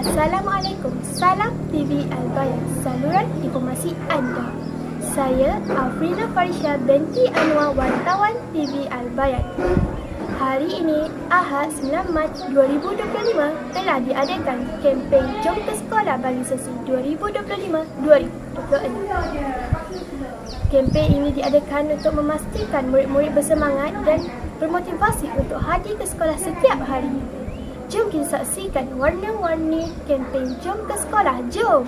Assalamualaikum. Salam TV Al-Bayan, saluran informasi anda. Saya Afrina Farisha binti Anwar, wartawan TV Al-Bayan. Hari ini, Ahad 9 Mac 2025 telah diadakan kempen Jom ke Sekolah bagi sesi 2025-2026. Kempen ini diadakan untuk memastikan murid-murid bersemangat dan bermotivasi untuk hadir ke sekolah setiap hari. Jom kita saksikan warna-warni kempen Jom ke Sekolah. Jom!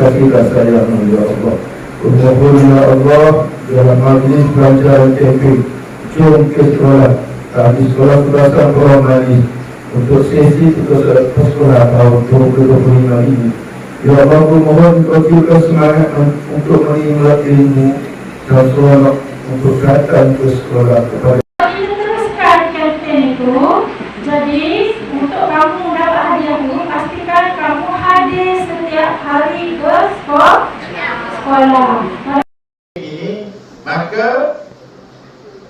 Kasihlah saya ya Allah. Kumohon ya Allah Dalam majlis pelajaran KP Jom ke sekolah. Kami sekolah berdasar orang lagi Untuk sesi ke sekolah tahun 2025 ini Ya Allah kumohon Kasihlah semangat untuk menimba ilmu Dan semangat untuk datang ke sekolah kepada Kita teruskan kempen itu. Jadi untuk kamu dapat hadiah itu pastikan kamu hadir setiap hari ke sekolah. Ini maka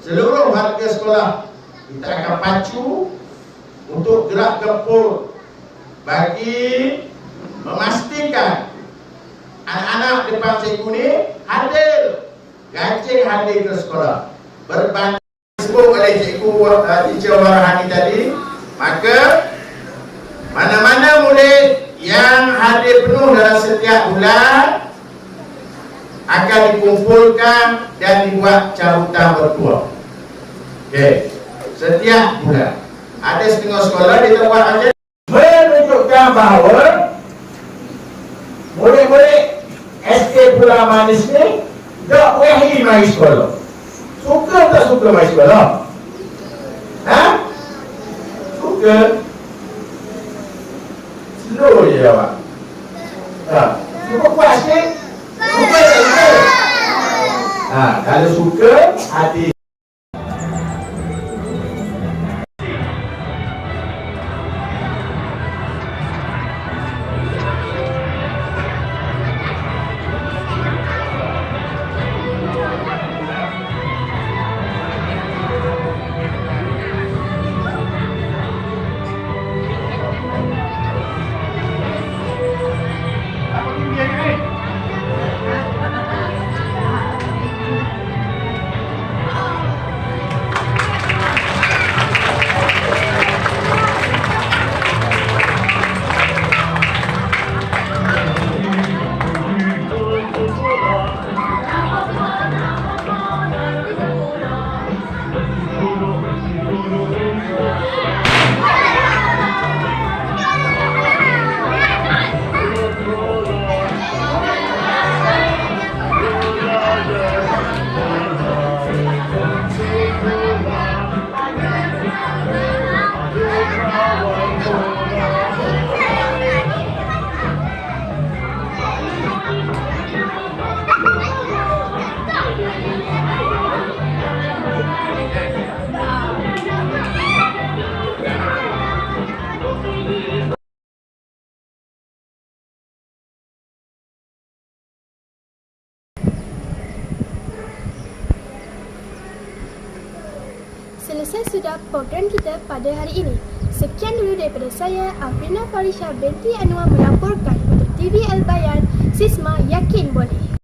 seluruh warga sekolah kita akan pacu untuk gerak gempur bagi memastikan anak-anak depan cikgu ni hadir. Gajing hadir ke sekolah. Berbanding disebut oleh cikgu uh, teacher Warahani tadi maka mana-mana murid yang hadir penuh dalam setiap bulan akan dikumpulkan dan dibuat cabutan berdua. Okey. Setiap bulan. Ada setengah sekolah dia buat macam menunjukkan bahawa murid-murid SK Pulau Manis ni tak boleh mai sekolah. Suka tak suka mai sekolah? Ha? Suka? Slow je awak. Ha. Cuba kuat sikit. Suka tak suka? Ha, kalau suka, hati Selesai sudah program kita pada hari ini. Sekian dulu daripada saya, Afrina Farisha binti Anwar melaporkan untuk TV Al-Bayan, Sisma Yakin Boleh.